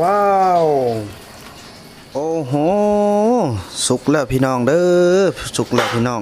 ว้าว โอ้โห สุกแล้วพี่น้องเด้อ สุกแล้วพี่น้อง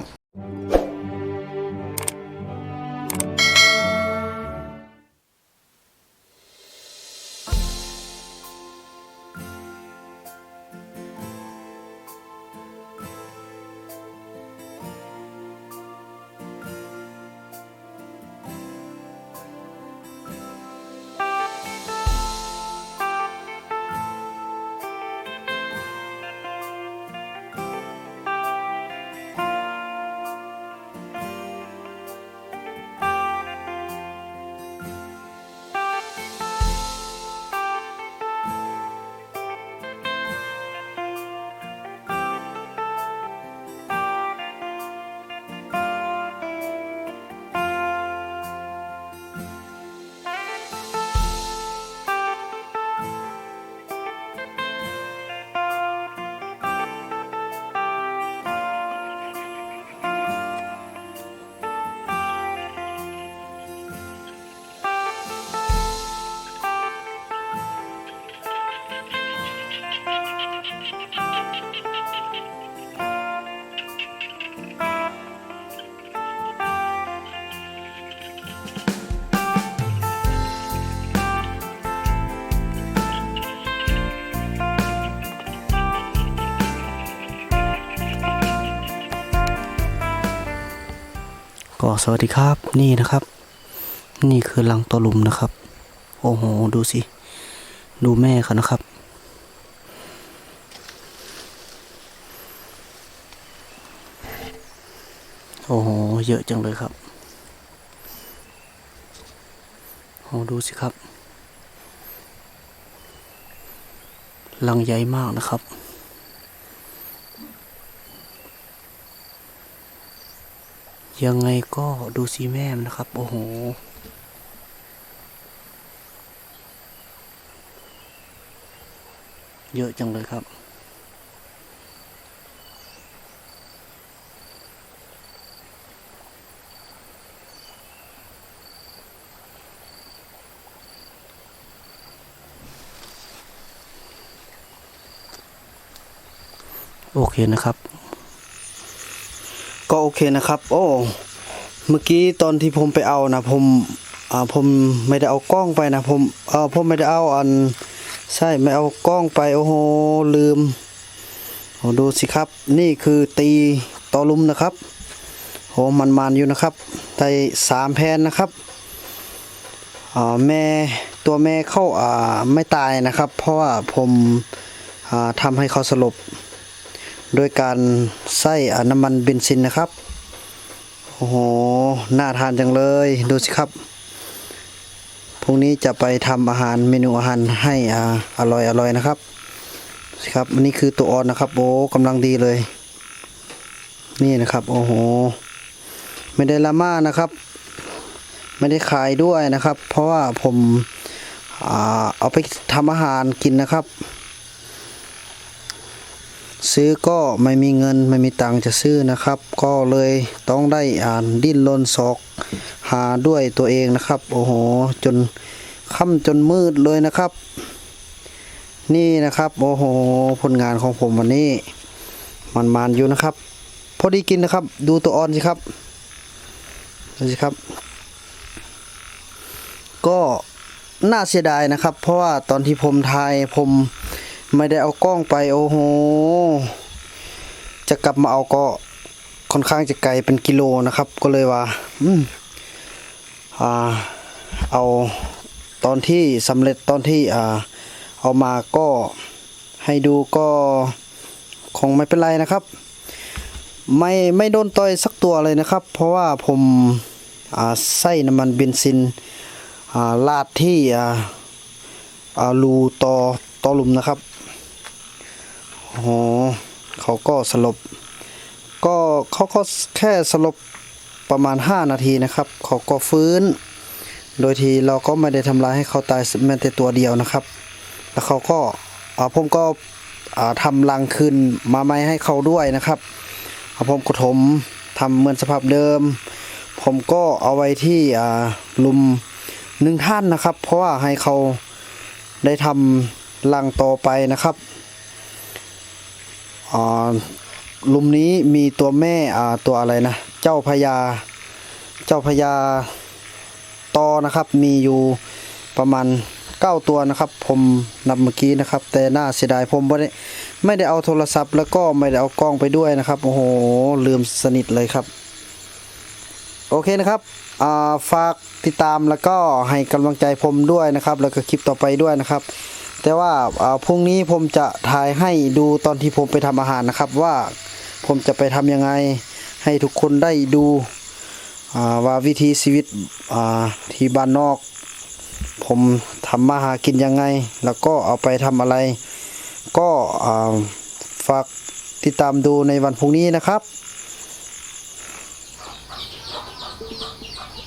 ก็สวัสดีครับ นี่นะครับ นี่คือรังตัวลุมนะครับ โอ้โห ดูสิ ดูแม่เขานะครับ โอ้โห เยอะจังเลยครับโอ้ดูสิครับรังใหญ่มากนะครับ ยังไงก็ดูสีแม่มนะครับ โอ้โห เยอะจังเลยครับ โอเคนะครับ ก็โอเคนะครับ โอ้เมื่อกี้ตอนที่ผมไปเอานะผมอ่าผมไม่ได้เอากล้องไปนะผมเออผมไม่ได้เอาอันใช่ไม่เอากล้องไปโอ้โหลืมโอ้ดูสิครับ นี่คือตีตอลุมนะครับโหมันมันอยู่นะครับได้สามแผ่นนะครับอ่าแม่ตัวแม่เข้าอ่าไม่ตายนะครับ เพราะว่าผมอ่าทำให้เขาสลบ โดยการใส่น้ำมันเบนซินนะครับ โอ้โห น่าทานจังเลย ดูสิครับ พรุ่งนี้จะไปทำอาหารเมนูอาหารให้ออร่อยอร่อยนะครับสิครับอันนี้คือตัวอ่อนนะครับ โอ้กำลังดีเลย นี่นะครับ โอ้โห ไม่ได้ละม่านะครับ ไม่ได้ขายด้วยนะครับ เพราะว่าผมอาเอาไปทำอาหารกินนะครับ ซื้อก็ไม่มีเงินไม่มีตังค์จะซื้อนะครับ ก็เลยต้องได้อ่านดิ้นรนศอก หาด้วยตัวเองนะครับ โอ้โห จนค่ำจนมืดเลยนะครับ นี่นะครับโอ้โหผลงานของผมวันนี้ มันมานอยู่นะครับ พอดีกินนะครับ ดูตัวอ่อนสิครับดูสิครับ ก็น่าเสียดายนะครับ เพราะว่าตอนที่ผมถ่ายผม ไม่ได้เอากล้องไปโอ้โห จะกลับมาเอาก็ค่อนข้างจะไกลเป็นกิโลนะครับ ก็เลยว่า อืมอ่า เอาตอนที่สำเร็จตอนที่อ่า เอามาก็ให้ดูก็คงไม่เป็นไรนะครับ ไม่ไม่โดนต่อยสักตัวเลยนะครับ เพราะว่าผมอ่าใส่น้ำมันเบนซินอ่าลาดที่อ่าอ่ารูต่อต่อหลุมนะครับ โอ้โหเขาก็สลบ ก็เขาก็แค่สลบประมาณ 5 นาทีนะครับ เขาก็ฟื้น โดยที่เราก็ไม่ได้ทำร้ายให้เขาตายแม้แต่ตัวเดียวนะครับ แล้วเขาก็ผมก็ทำรังคืนมาไม่ให้เขาด้วยนะครับผมก็ถมทำเหมือนสภาพเดิม ผมก็เอาไว้ที่หลุมหนึ่งท่านนะครับ เพราะว่าให้เขาได้ทำลังต่อไปนะครับ ลุมนี้มีตัวแม่อ่าตัวอะไรนะ เจ้าพญา เจ้าพญาตอนะครับ มีอยู่ประมาณเก้าตัวนะครับ ผมนับเมื่อกี้นะครับ แต่น่าเสียดายผมไม่ได้ไม่ได้เอาโทรศัพท์ แล้วก็ไม่ได้เอากล้องไปด้วยนะครับ โอ้โห ลืมสนิทเลยครับ โอเคนะครับาฝากติดตามแล้วก็ให้กำลังใจผมด้วยนะครับ แล้วก็คลิปต่อไปด้วยนะครับ แต่ว่าพรุ่งนี้ผมจะถ่ายให้ดูตอนที่ผมไปทำอาหารนะครับว่าผมจะไปทำยังไงให้ทุกคนได้ดูว่าวิธีชีวิตที่บ้านนอก ผมทำมาหากินยังไง แล้วก็เอาไปทำอะไร ก็ฝากติดตามดูในวันพรุ่งนี้นะครับ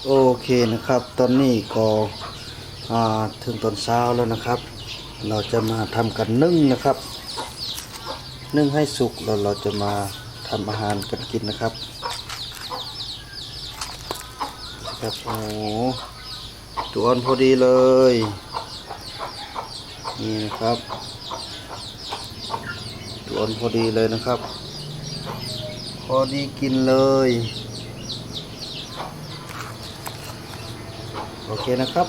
โอเคนะครับ ตอนนี้ก็ถึงตอนเช้าแล้วนะครับ เราจะมาทำกันนึ่งนะครับ นึ่งให้สุกแล้วเราจะมาทำอาหารกันกินนะครับครับโอ้ตัวอ่อนพอดีเลย นี่นะครับตัวอ่อนพอดีเลยนะครับ พอดีกินเลยโอเคนะครับ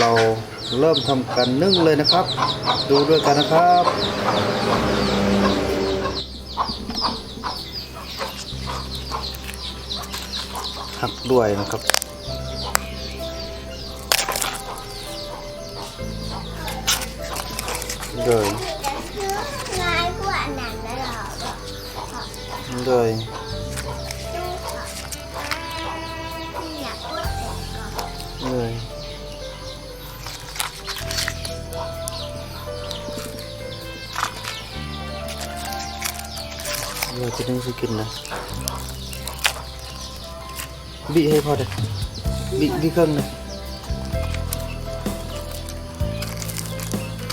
เรา เริ่มทำการนึ่งเลยนะครับ ดูด้วยกันนะครับหักด้วยนะครับเลยง่ายกว่านั้นนะเลย กินนะบีให้พอเด็กบีบีเครื่องหนึง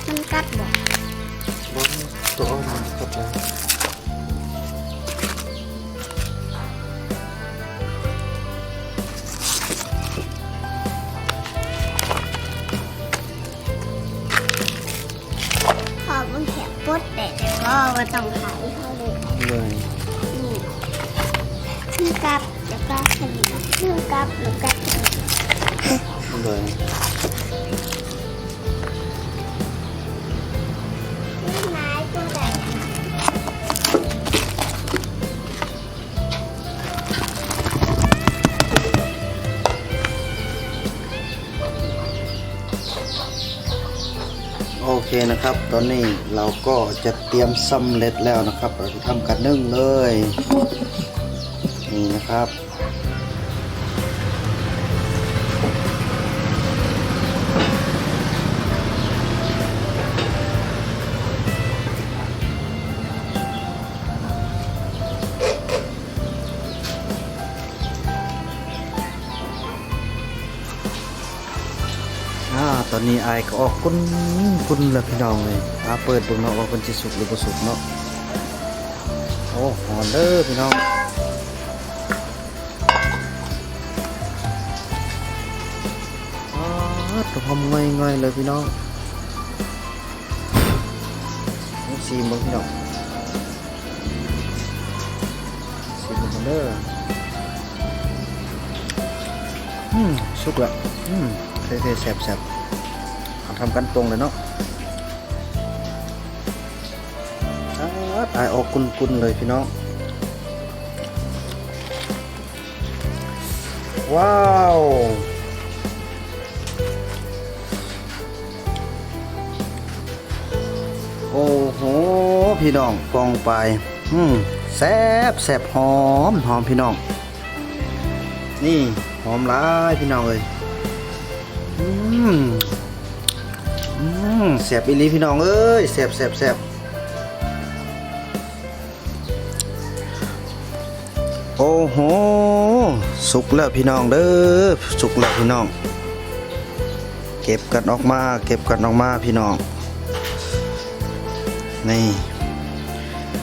มันกัดบอกบอสตัวอ่อนมันกลับ ยิบขึ้นกับแล้วก็ขยิบเลยไม้ตัวใหญ่โอเคนะครับ ตอนนี้เราก็จะเตรียมสำเร็จแล้วนะครับ เราจะทำกันนึ่งเลย นี่นะครับ อนนี้ไอายก็ออกกุนกุนแล้วพี่น้องเลยอาเปิดเบิ่งเนาะว่าเป็นสิสุกหรือบ่สุกเนาะโอ้หอนเด้อพี่น้องอ่าตัวหอมง่อยๆเลยพี่น้องซีมเบิ่งพี่น้องซีมเบิ่งกันเด้ออืมสุกล้วอืมเท่ๆแซ่บๆเอา ทำกันตรงเลยเนาะอ่าตายออกกุนๆเลยพี่น้อง ว้าวโอ้โหพี่น้องกองไปอืมแซ่บแซ่บหอมหอมพี่น้อง นี่หอมหลายพี่น้องเอ้ยอืม แซ่บอีลีพี่น้องเอ้ยแซ่บแซ่บแซ่บโอ้โห สุกแล้วพี่น้องเด้อ สุกแล้วพี่น้อง เก็บกันออกมา เก็บกันออกมาพี่น้อง นี่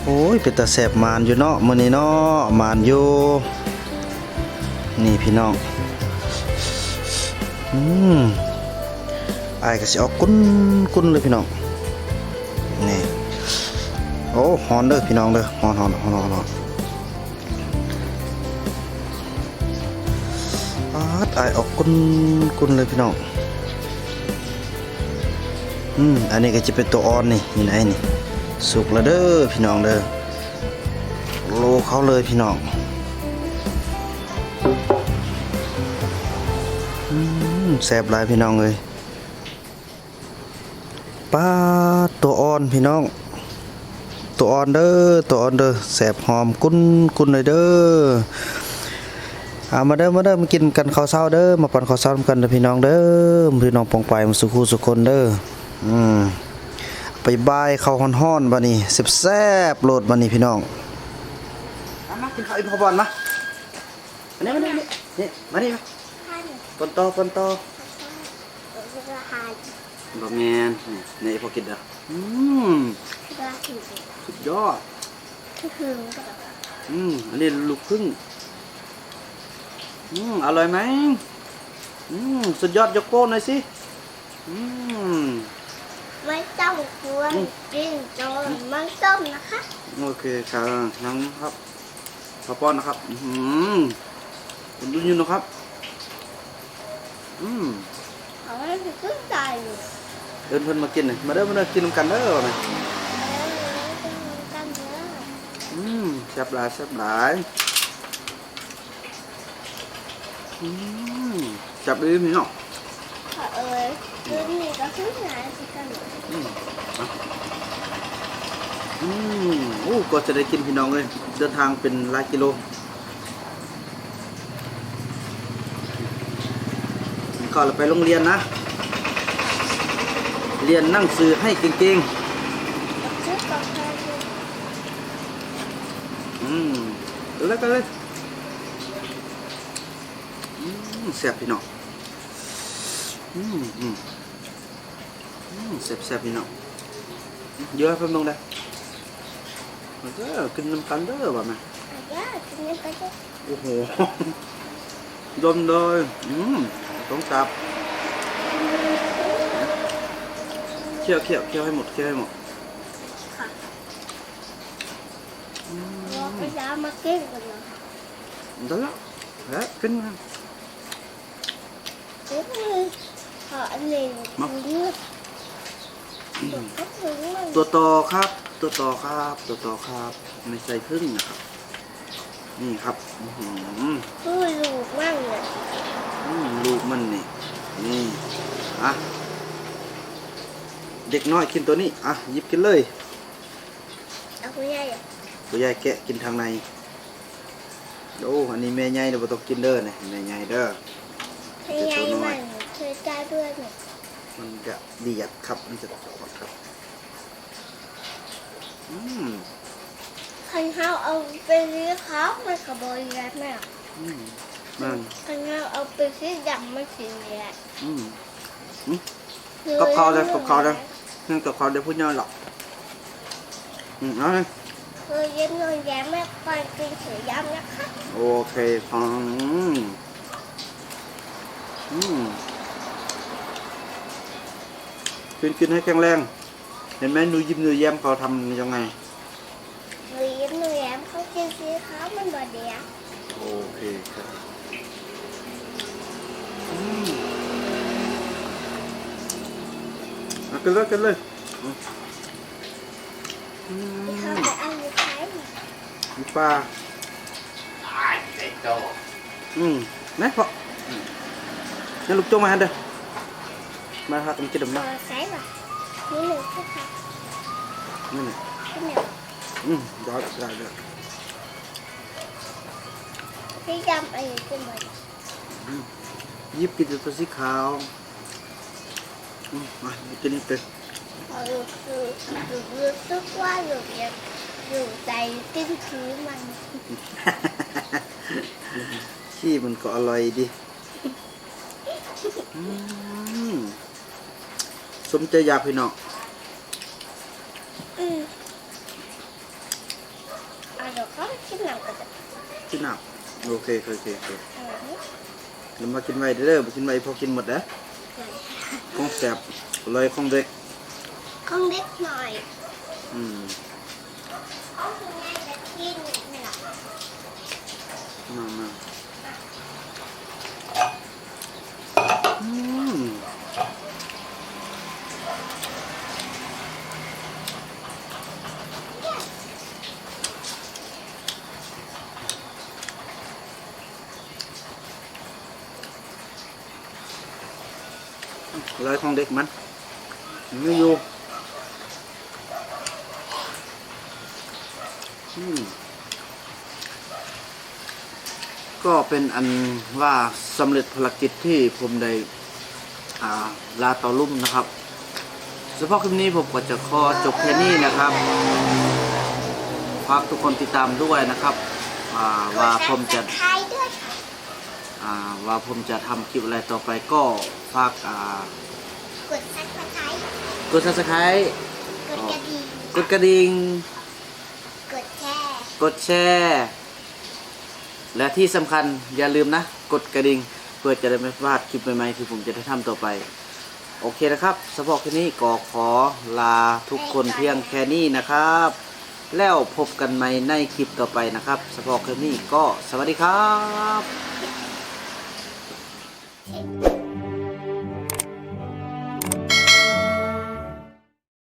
โอ้ย เป็นตาแสบมานอยู่เนาะมื้อนี้เนาะมานอยู่นี่พี่น้อง อืม อายก็สิเอากุ้นกุ้นเลยพี่น้องนี่โอ้ฮอนเด้อพี่น้องเด้อฮอนฮอนฮอนฮอนอาดอายออกกุ้นกุ้นเลยพี่น้องอืมอันนี้ก็จะเป็นตัวอ่อนนี่นี่ไหนนี่สุกแล้วเด้อพี่น้องเด้อโลเขาเลยพี่น้องอืมแซ่บหลายพี่น้องเลยปลา ตัวอ่อนพี่น้อง ตัวอ่อนเด้อตัวอ่อนเด้อแซ่บหอมกุ้นกุ้นเลยเด้อเอามาเด้อมาเด้อมากินกันข้าวเช้าเด้อมาปั่นข้าวเช้ากันเด้อพี่น้องเด้อพี่น้องปองไปมาสุขูสุคนเด้ออืมไปบายข้าวฮ้อนๆบัดนี้แซ่บๆโลดบัดนี้พี่น้องมากินข้าวอีกพอบอลมาอันนี้มานี่นี่มานี่มาท่านปนโตปนโตราคาบะแมนนี่พอกินเด้อ อืมราคาสุดยอดถึงอืมอันนี้ลูกครึ่งอืมอร่อยไหมอืมสุดยอดยกโป้หน่อยสิอืมไม่ต้องกลัวกินจนมันส้มนะคะโอเคครับน้องครับขอป้อนนะครับ อืมคุณดูอยู่นะครับ อืมเขาไม่ถึงขึ้นใจ เดินเพิ่นมากินหน่อยมาเด้อมาเด้อกินนำกันเด้อนะกันเยอะอืมแซ่บหลายแซ่บหลายอืมจับดีพี่น้องเอ้ยคือนี่ก็ขึ้นไหนสิกันอืมเอาอืมโอ้ก็จะได้กินพี่น้องเลยเดินทางเป็นหลายกิโลก็เราไปโรงเรียนนะ เรียนนั่งสื่อให้เก่งชื่อกาแฟๆอืมไปเลยไปเลยอืมแซ่บพี่น้องอืมอืมอืมแซ่บแซ่บพี่น้องเยอะเพิ่มลงได้มันก็กินน้ำกันเด้อว่าไหมย่ากินนี่ก็จะโอ้โหดมเลยอืมต้องจับ เคี่ยวเคี่ยวเคี่ยวให้หมดเคี่ยวให้หมดค่ะเราก็จะมากินกันเนาะได้แล้วแล้วขึ้นมาเดี๋ยวขออันนี้ดูก็ถึงมันตัวต่อครับ ตัวต่อครับ ตัวต่อครับ ไม่ใส่พึ่งนะครับ นี่ครับอื้อหือคือลูกมั่งเลยอืมลูกมันนี่นี่อะ เด็กน้อยกินตัวนี้ อะหยิบกินเลยเอาคุณยายตัวใหญ่แกะกินทางในโอ้อันนี้แม่ใหญ่เดี๋ยวบ่ต้องกินเด้อนี่แม่ใหญ่เด้อให้ยายมันช่วยตาด้วยหน่อยมันจะเบียดครับ มันจะตอดครับ อืมคันเขาเอาไปซื้อเขามันกับบริษัทแม่อืมนั่นคันเขาเอาไปซื้อดำมันสีเหลืองอืม กับเขาเลยกับเขาเลย นั่นกับเขาเดี๋ยวพูดย่อยหรอกอืมเอาเลยคือเย็นนอนแย้มแม่ก่อนกินเสือยำนะคะ โอเคฟังอืมอืมกินกินให้แข็งแรง เห็นไหมหนูยิ้มหนูแย้มเขาทำยังไงคือเย็นนอนแย้มเขากินซื้อเขามันบดีอะโอเคครับอืมเอา กินเลยกินเลยอืมอืที่เขามไปเอาอยู่ใช้มีปลาไอ้โตอืมนะพ่ออืมงั้นลูกจงมาหันเด้อมาครับมันกินดมพนะอใช้ป่ะนี่หนึ่งที่ค่ะนี่นน่ะที่หนึ่งอืมได้ได้ได้ที่ยำอะไรขึ้นมายิบกินแต่ตัวสีขาวอื มมากินนี่เต็มพอรู้สึกรู้สึกว่าอยู่ยังอยู่ใจกินชื้อมันขี้มันก็อร่อยดีอืมสมใจอยากพี่น้องอืมอะเดี๋ยวเขากินหนังกันจะกินหนักโอเคโอเคโอเคอะไรนี่แล้วมากินไว้เด้อมากินไว้พอกินหมดนะ ไหนของแสบเลยของเด็กของเล็กหน่อย อืมของคุณแม่จะกินเนี่ยมามา เลยของเด็กมันไม่อยู่ก็เป็นอันว่าสำเร็จภารกิจที่ผมได้ลาต่อลุ่มนะครับเฉพาะคลิปนี้ผมก็จะขอจบแค่นี้นะครับฝากทุกคนติดตามด้วยนะครับว่าผมจะว่าว่าผมจะทำคลิปอะไรต่อไปก็ฝากอ่า กด Subscribe กด subscribe กดกระดิ่งกดกระดิ่ง กดแชร์กดแชร์ และที่สำคัญอย่าลืมนะ กดกระดิ่งเพื่อจะได้ไม่พลาดคลิปใหม่ๆที่ผมจะได้ทำต่อไป โอเคนะครับสำหรับคลิปนี้ก็ขอลาทุกคนเพียงแค่นี้นะครับ แล้วพบกันใหม่ในคลิปต่อไปนะครับสำหรับคลิปนี้ก็สวัสดีครับ เช็ค